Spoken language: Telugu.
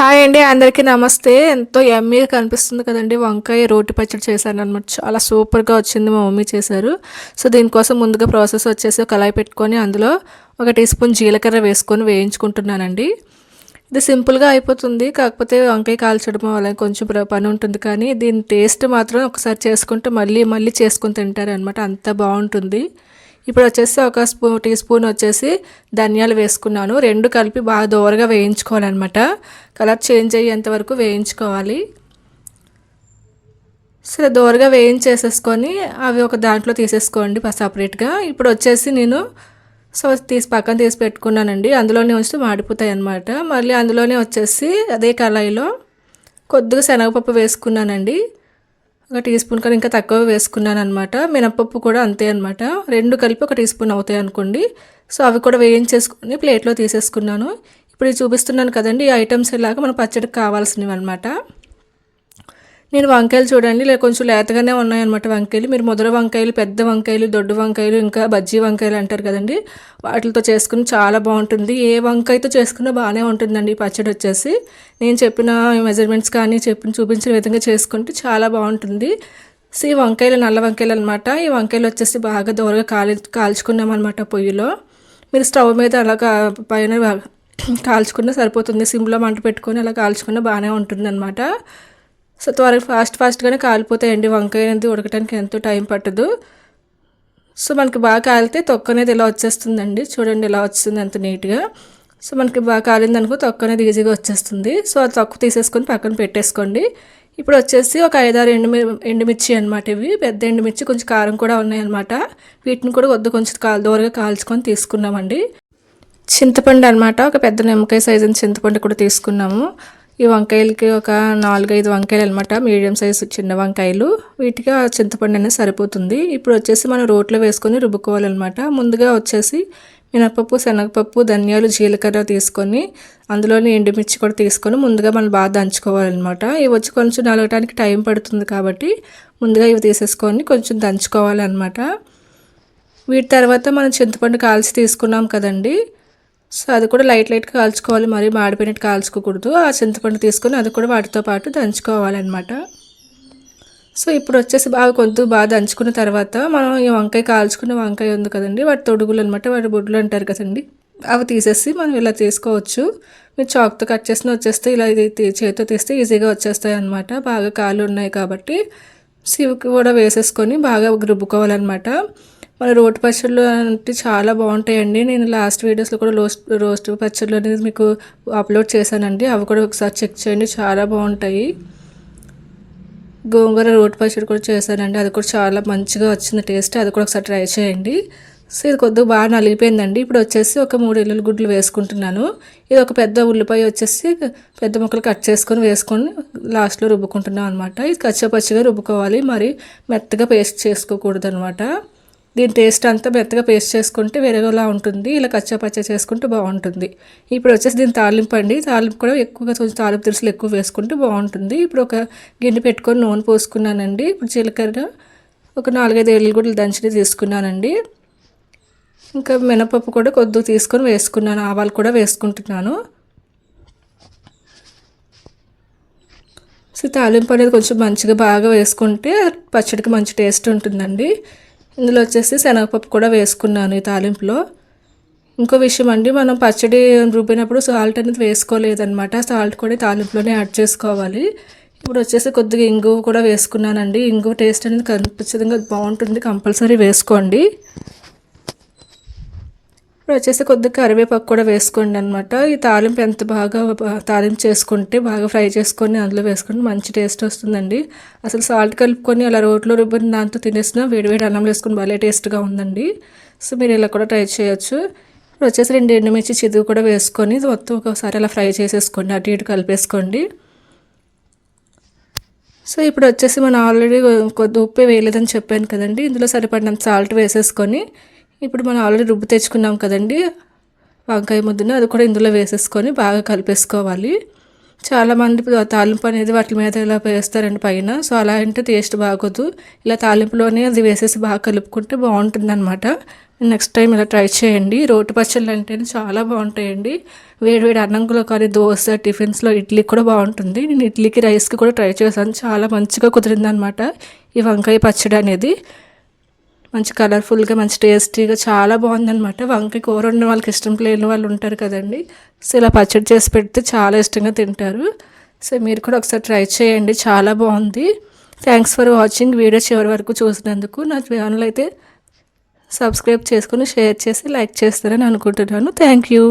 హాయ్ అండి అందరికీ నమస్తే. ఎంతో ఎమ్మీగా కనిపిస్తుంది కదండి. వంకాయ రోటి పచ్చడి చేశాను అనమాట చాలా సూపర్గా వచ్చింది మా మమ్మీ చేశారు. సో దీనికోసం ముందుగా ప్రాసెస్ వచ్చేసి ఒక కళాయి పెట్టుకొని అందులో ఒక టీ స్పూన్ జీలకర్ర వేసుకొని వేయించుకుంటున్నానండి. ఇది సింపుల్గా అయిపోతుంది. కాకపోతే వంకాయ కాల్చడం వల్ల కొంచెం పని ఉంటుంది. కానీ దీని టేస్ట్ మాత్రం ఒకసారి చేసుకుంటే మళ్ళీ మళ్ళీ చేసుకొని తింటారు అనమాట అంత బాగుంటుంది. ఇప్పుడు వచ్చేసి ఒక స్పూ టీ స్పూన్ వచ్చేసి ధనియాలు వేసుకున్నాను. రెండు కలిపి బాగా దోరగా వేయించుకోవాలన్నమాట. కలర్ చేంజ్ అయ్యేంత వరకు వేయించుకోవాలి. సరే దోరగా వేయించేసేసుకొని అవి ఒక దాంట్లో తీసేసుకోండి సపరేట్గా. ఇప్పుడు వచ్చేసి నేను సో తీసి పక్కన తీసి పెట్టుకున్నానండి. అందులోనే వచ్చి మాడిపోతాయి అన్నమాట మళ్ళీ అందులోనే వచ్చేసి అదే కళాయిలో కొద్దిగా శనగపప్పు వేసుకున్నానండి. ఒక టీ స్పూన్ కన్నా ఇంకా తక్కువ వేసుకున్నాను అనమాట మినపప్పు కూడా అంతే అనమాట రెండు కలిపి ఒక టీ స్పూన్ అవుతాయి అనుకోండి. సో అవి కూడా వేయించేసుకుని ప్లేట్లో తీసేసుకున్నాను. ఇప్పుడు ఇది చూపిస్తున్నాను కదండి ఈ ఐటమ్స్ ఇలాగా మన పచ్చడికి కావాల్సినవి అనమాట నేను వంకాయలు చూడండి ఇలా కొంచెం లేతగానే ఉన్నాయన్నమాట వంకాయలు. మీరు ముదర వంకాయలు పెద్ద వంకాయలు దొడ్డు వంకాయలు ఇంకా బజ్జీ వంకాయలు అంటారు కదండి వాటితో చేసుకుని చాలా బాగుంటుంది. ఏ వంకాయతో చేసుకున్నా బాగానే ఉంటుందండి ఈ పచ్చడి వచ్చేసి. నేను చెప్పిన మెజర్మెంట్స్ కానీ చెప్పిన చూపించిన విధంగా చేసుకుంటే చాలా బాగుంటుంది. సో ఈ వంకాయలు నల్ల వంకాయలు అనమాట ఈ వంకాయలు వచ్చేసి బాగా దూరగా కాలి కాల్చుకున్నాం అనమాట పొయ్యిలో. మీరు స్టవ్ మీద అలా పైన కాల్చుకున్నా సరిపోతుంది. సిమ్లో మంట పెట్టుకొని అలా కాల్చుకున్నా బాగానే ఉంటుంది అనమాట సో త్వరగా ఫాస్ట్ ఫాస్ట్గానే కాలిపోతాయండి. వంకాయ అనేది ఉడకడానికి ఎంతో టైం పట్టదు. సో మనకి బాగా కాలితే తొక్క అనేది ఇలా వచ్చేస్తుందండి. చూడండి ఇలా వస్తుంది ఎంత నీట్గా. సో మనకి బాగా కాలింది అనుకో తొక్క అనేది ఈజీగా వచ్చేస్తుంది. సో ఆ తొక్క తీసేసుకొని పక్కన పెట్టేసుకోండి. ఇప్పుడు వచ్చేసి ఒక ఐదారు ఎండుమి ఎండుమిర్చి అనమాట ఇవి. పెద్ద ఎండుమిర్చి కొంచెం కారం కూడా ఉన్నాయన్నమాట. వీటిని కూడా వద్దు కొంచెం కాల్ దూరగా కాల్చుకొని తీసుకున్నామండి. చింతపండు అనమాట ఒక పెద్ద నిమ్మకాయ సైజు చింతపండు కూడా తీసుకున్నాము. ఈ వంకాయలకి ఒక నాలుగైదు వంకాయలు అనమాట మీడియం సైజు చిన్న వంకాయలు. వీటికి ఆ చింతపండు అనేది సరిపోతుంది. ఇప్పుడు వచ్చేసి మనం రోట్లో వేసుకొని రుబ్బుకోవాలన్నమాట. ముందుగా వచ్చేసి మినపప్పు శనగపప్పు ధనియాలు జీలకర్ర తీసుకొని అందులోని ఎండుమిర్చి కూడా తీసుకొని ముందుగా మనం బాగా దంచుకోవాలన్నమాట. ఇవి వచ్చి కొంచెం నలగటానికి టైం పడుతుంది కాబట్టి ముందుగా ఇవి తీసేసుకొని కొంచెం దంచుకోవాలన్నమాట. వీటి తర్వాత మనం చింతపండు కాల్చి తీసుకున్నాం కదండీ. సో అది కూడా లైట్ లైట్గా కాల్చుకోవాలి. మరి మాడిపోయినట్టు కాల్చుకోకూడదు. ఆ చింతపండు తీసుకొని అది కూడా వాటితో పాటు దంచుకోవాలన్నమాట. సో ఇప్పుడు వచ్చేసి బాగా కొంత బాగా దంచుకున్న తర్వాత మనం ఈ వంకాయ కాల్చుకున్న వంకాయ ఉంది కదండి వాటి తొడుగులు అనమాట వాటి బొడ్లు అంటారు కదండి. అవి తీసేసి మనం ఇలా తీసుకోవచ్చు. మీరు చాక్తో కట్ చేసిన వచ్చేస్తే ఇలా ఇది చేతితో తీస్తే ఈజీగా వచ్చేస్తాయి అనమాట బాగా కాళ్ళు ఉన్నాయి కాబట్టి సివికి కూడా వేసేసుకొని బాగా రుబ్బుకోవాలన్నమాట. మన రోటి పచ్చళ్ళు అంటే చాలా బాగుంటాయండి. నేను లాస్ట్ వీడియోస్లో కూడా రోస్ట్ రోస్ట్ పచ్చళ్ళు అనేది మీకు అప్లోడ్ చేశానండి. అవి కూడా ఒకసారి చెక్ చేయండి. చాలా బాగుంటాయి. గోంగూర రోటి పచ్చడి కూడా చేశానండి. అది కూడా చాలా మంచిగా వచ్చింది టేస్ట్. అది కూడా ఒకసారి ట్రై చేయండి. సో ఇది కొద్దిగా బాగా నలిగిపోయిందండి. ఇప్పుడు వచ్చేసి ఒక మూడు ఎల్లుల్లి గుడ్లు వేసుకుంటున్నాను. ఇది ఒక పెద్ద ఉల్లిపాయ వచ్చేసి పెద్ద ముక్కలు కట్ చేసుకొని వేసుకొని లాస్ట్లో రుబ్బుకుంటున్నాం అనమాట ఇది కచ్చపచ్చిగా రుబ్బుకోవాలి. మరి మెత్తగా పేస్ట్ చేసుకోకూడదు అనమాట దీని టేస్ట్ అంతా మెత్తగా పేస్ట్ చేసుకుంటే వేరేలా ఉంటుంది. ఇలా కచ్చాపచ్చ చేసుకుంటే బాగుంటుంది. ఇప్పుడు వచ్చేసి దీని తాలింపు అండి. తాలింపు కూడా ఎక్కువగా కొంచెం తాలింపు దినుసులు ఎక్కువ వేసుకుంటే బాగుంటుంది. ఇప్పుడు ఒక గిన్నె పెట్టుకొని నూనె పోసుకున్నానండి. ఇప్పుడు జీలకర్ర ఒక నాలుగైదు ఎల్లుగడ్డలు దంచిని తీసుకున్నానండి. ఇంకా మినపప్పు కూడా కొద్దిగా తీసుకొని వేసుకున్నాను. ఆవాలు కూడా వేసుకుంటున్నాను. సో తాలింపు అనేది కొంచెం మంచిగా బాగా వేసుకుంటే పచ్చడికి మంచి టేస్ట్ ఉంటుందండి. ఇందులో వచ్చేసి శనగపప్పు కూడా వేసుకున్నాను ఈ తాలింపులో. ఇంకో విషయం అండి మనం పచ్చడి రుబ్బినప్పుడు సాల్ట్ అనేది వేసుకోలేదన్నమాట. సాల్ట్ కూడా తాలింపులోనే యాడ్ చేసుకోవాలి. ఇప్పుడు వచ్చేసి కొద్దిగా ఇంగువ కూడా వేసుకున్నానండి. ఇంగువ టేస్ట్ అనేది ఖచ్చితంగా బాగుంటుంది కంపల్సరీ వేసుకోండి. ఇప్పుడు వచ్చేసి కొద్దిగా కరివేపాకు కూడా వేసుకోండి అనమాట ఈ తాలింపు ఎంత బాగా తాలింపు చేసుకుంటే బాగా ఫ్రై చేసుకొని అందులో వేసుకుంటే మంచి టేస్ట్ వస్తుందండి. అసలు సాల్ట్ కలుపుకొని అలా రోట్లో రుబ్బిన దాంతో తినేసినా వేడివేడి అన్నం వేసుకొని భలే టేస్ట్గా ఉందండి. సో మీరు ఇలా కూడా ట్రై చేయొచ్చు. ఇప్పుడు వచ్చేసి రెండు ఎండుమిర్చి చిదువు కూడా వేసుకొని మొత్తం ఒకసారి అలా ఫ్రై చేసేసుకోండి. అటు ఇటు కలిపేసుకోండి. సో ఇప్పుడు వచ్చేసి మనం ఆల్రెడీ కొద్ది ఉప్పు వేయలేదని చెప్పాను కదండి. ఇందులో సరిపడినంత సాల్ట్ వేసేసుకొని ఇప్పుడు మనం ఆల్రెడీ రుబ్బు తెచ్చుకున్నాం కదండి. వంకాయ ముద్దను అది కూడా ఇందులో వేసేసుకొని బాగా కలిపేసుకోవాలి. చాలామంది తాలింపు అనేది వాటి మీద ఇలా వేస్తారండి పైన. సో అలా అంటే టేస్ట్ బాగోదు. ఇలా తాలింపులోనే అది వేసేసి బాగా కలుపుకుంటే బాగుంటుంది అనమాట నెక్స్ట్ టైం ఇలా ట్రై చేయండి. రోటి పచ్చళ్ళు అంటే చాలా బాగుంటాయండి. వేడి వేడి అన్నంలో కానీ దోశ టిఫిన్స్లో ఇడ్లీ కూడా బాగుంటుంది. నేను ఇడ్లీకి రైస్కి కూడా ట్రై చేశాను. చాలా మంచిగా కుదిరింది అనమాట ఈ వంకాయ పచ్చడి అనేది. మంచి కలర్ఫుల్గా మంచి టేస్టీగా చాలా బాగుందనమాట వంకాయ కూర ఉన్న వాళ్ళకి ఇష్టం లేని వాళ్ళు ఉంటారు కదండి. సో ఇలా పచ్చడి చేసి పెడితే చాలా ఇష్టంగా తింటారు. సో మీరు కూడా ఒకసారి ట్రై చేయండి. చాలా బాగుంది. థ్యాంక్స్ ఫర్ వాచింగ్ వీడియో చివరి వరకు చూసినందుకు నా ఛానల్ అయితే సబ్స్క్రైబ్ చేసుకుని షేర్ చేసి లైక్ చేస్తారని అనుకుంటున్నాను. Thank you